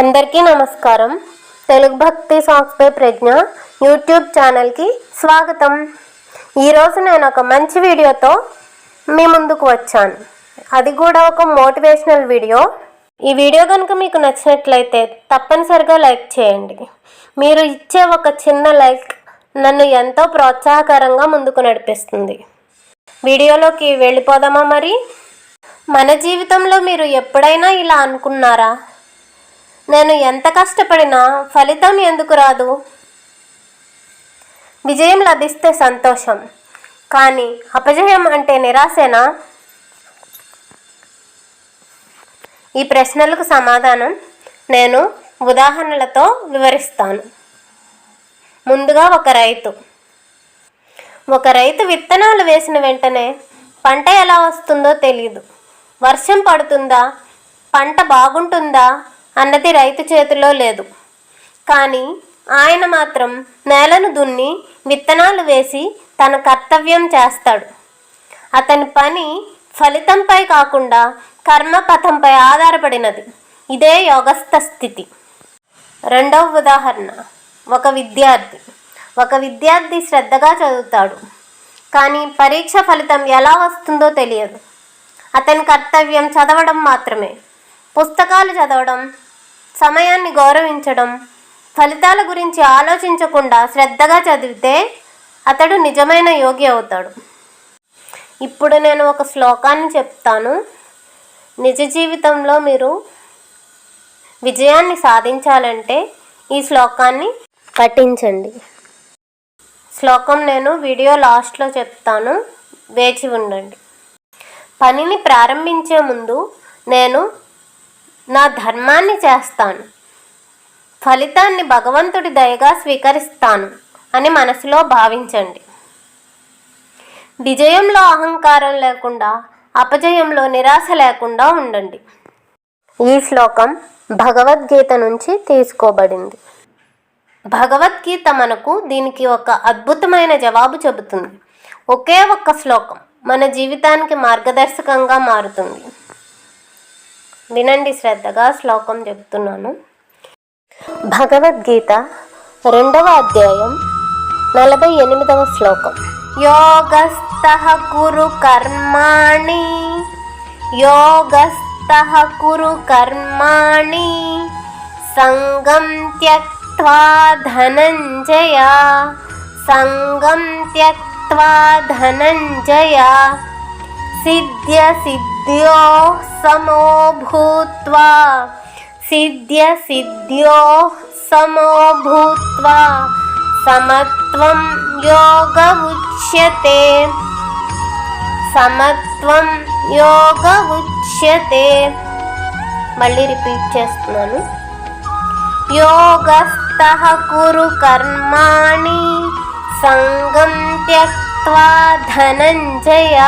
అందరికీ నమస్కారం. తెలుగు భక్తి సాంగ్స్ పై ప్రజ్ఞ యూట్యూబ్ ఛానల్కి స్వాగతం. ఈరోజు నేను ఒక మంచి వీడియోతో మీ ముందుకు వచ్చాను. అది కూడా ఒక మోటివేషనల్ వీడియో. ఈ వీడియో కనుక మీకు నచ్చినట్లయితే తప్పనిసరిగా లైక్ చేయండి. మీరు ఇచ్చే ఒక చిన్న లైక్ నన్ను ఎంతో ప్రోత్సాహకరంగా ముందుకు నడిపిస్తుంది. వీడియోలోకి వెళ్ళిపోదామా మరి? మన జీవితంలో మీరు ఎప్పుడైనా ఇలా అనుకున్నారా? నేను ఎంత కష్టపడినా ఫలితం ఎందుకు రాదు? విజయం లభిస్తే సంతోషం. కానీ అపజయం అంటే నిరాశేనా? ఈ ప్రశ్నలకు సమాధానం నేను ఉదాహరణలతో వివరిస్తాను. ముందుగా ఒక రైతు. ఒక రైతు విత్తనాలు వేసిన వెంటనే పంట ఎలా వస్తుందో తెలియదు వర్షం పడుతుందా? పంట బాగుంటుందా? అన్నది రైతు చేతిలో లేదు. కానీ ఆయన మాత్రం నేలను దున్ని విత్తనాలు వేసి తన కర్తవ్యం చేస్తాడు. అతని పని ఫలితంపై కాకుండా కర్మపథంపై ఆధారపడినది. ఇదే యోగస్థ స్థితి. రెండవ ఉదాహరణ. ఒక విద్యార్థి. ఒక విద్యార్థి శ్రద్ధగా చదువుతాడు. కానీ పరీక్ష ఫలితం ఎలా వస్తుందో తెలియదు. అతని కర్తవ్యం చదవడం మాత్రమే. పుస్తకాలు చదవడం సమయాన్ని గౌరవించడం ఫలితాల గురించి ఆలోచించకుండా శ్రద్ధగా చదివితే అతడు నిజమైన యోగి అవుతాడు. ఇప్పుడు నేను ఒక శ్లోకాన్ని చెప్తాను. నిజ జీవితంలో మీరు విజయాన్ని సాధించాలంటే ఈ శ్లోకాన్ని పఠించండి. శ్లోకం నేను వీడియో లాస్ట్లో చెప్తాను. వేచి ఉండండి. పనిని ప్రారంభించే ముందు నేను నా ధర్మాన్ని చేస్తాను. ఫలితాన్ని భగవంతుడి దయగా స్వీకరిస్తాను అని మనసులో భావించండి. విజయంలో అహంకారం లేకుండా అపజయంలో నిరాశ లేకుండా ఉండండి. ఈ శ్లోకం భగవద్గీత నుంచి తీసుకోబడింది. భగవద్గీత మనకు దీనికి ఒక అద్భుతమైన జవాబు చెబుతుంది. ఒకే ఒక్క శ్లోకం మన జీవితానికి మార్గదర్శకంగా మారుతుంది. వినండి శ్రద్ధగా శ్లోకం చెప్తున్నాను. భగవద్గీత రెండవ అధ్యాయం నలభై ఎనిమిదవ శ్లోకం. యోగస్థ కురు కర్మాణి యోగస్థ కురు కర్మాణి సంగం త్యక్వా ధనంజయ సంగం త్యక్వా ధనంజయ సిద్ధ్య సిద్ధ సమో భూత్వా సిద్ధ్య సిద్ధ్యో సమో భూత్వా సమత్వం యోగ ఉచ్యతే సమత్వం యోగ ఉచ్యతే మళ్ళీ రిపీట్ చేస్తున్నాను. యోగస్థ కురు కర్మాణి సంగం త్యక్వా ధనంజయ।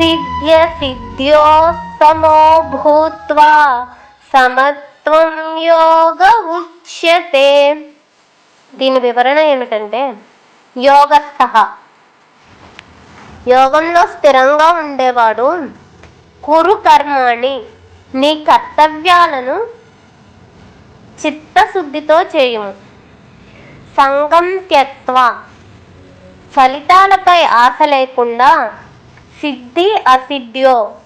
సిద్ధ్య సిద్ధ్యో సమత్వం యోగ ఉచ్యతే దీని వివరణ ఏమిటంటే యోగస్థ. యోగంలో స్థిరంగా ఉండేవాడు కురు కర్మాణి నీ కర్తవ్యాలను చిత్తశుద్ధితో చేయము. సంగం త్యక్వ ఫలితాలపై ఆశ లేకుండా సిద్ధి అసిద్ధ్యో.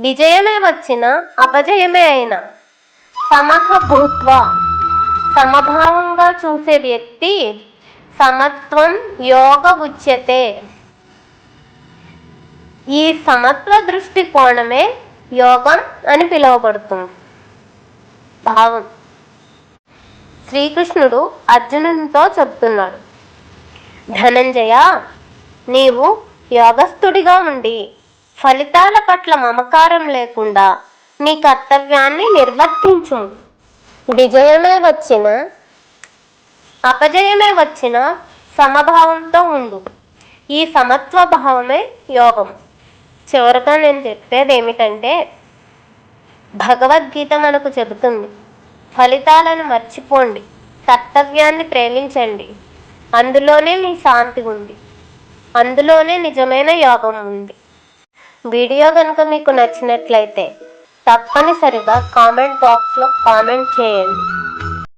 విజయమే వచ్చిన అపజయమే అయినా. సమహ భూత్వ. సమభావంగా చూసే వ్యక్తి సమత్వం యోగ ఉచ్యతే. ఈ సమత్వ దృష్టికోణమే యోగం అని పిలువబడుతుంది. భావం. శ్రీకృష్ణుడు అర్జునునితో చెప్తున్నాడు. ధనంజయ నీవు యోగస్థుడిగా ఉండి ఫలితాల పట్ల మమకారం లేకుండా నీ కర్తవ్యాన్ని నిర్వర్తించు. విజయమే వచ్చిన అపజయమే వచ్చిన సమభావంతో ఉండు. ఈ సమత్వ భావమే యోగం. చివరగా నేను చెప్పేది ఏమిటంటే భగవద్గీత మనకు చెబుతుంది ఫలితాలను మర్చిపోండి కర్తవ్యాన్ని ప్రేమించండి అందులోనే మీ శాంతి ఉంది. అందులోనే నిజమైన యోగం ఉంది. వీడియో కనుక మీకు నచ్చినట్లయితే తప్పనిసరిగా కామెంట్ బాక్స్లో కామెంట్ చేయండి.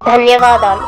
ధన్యవాదాలు.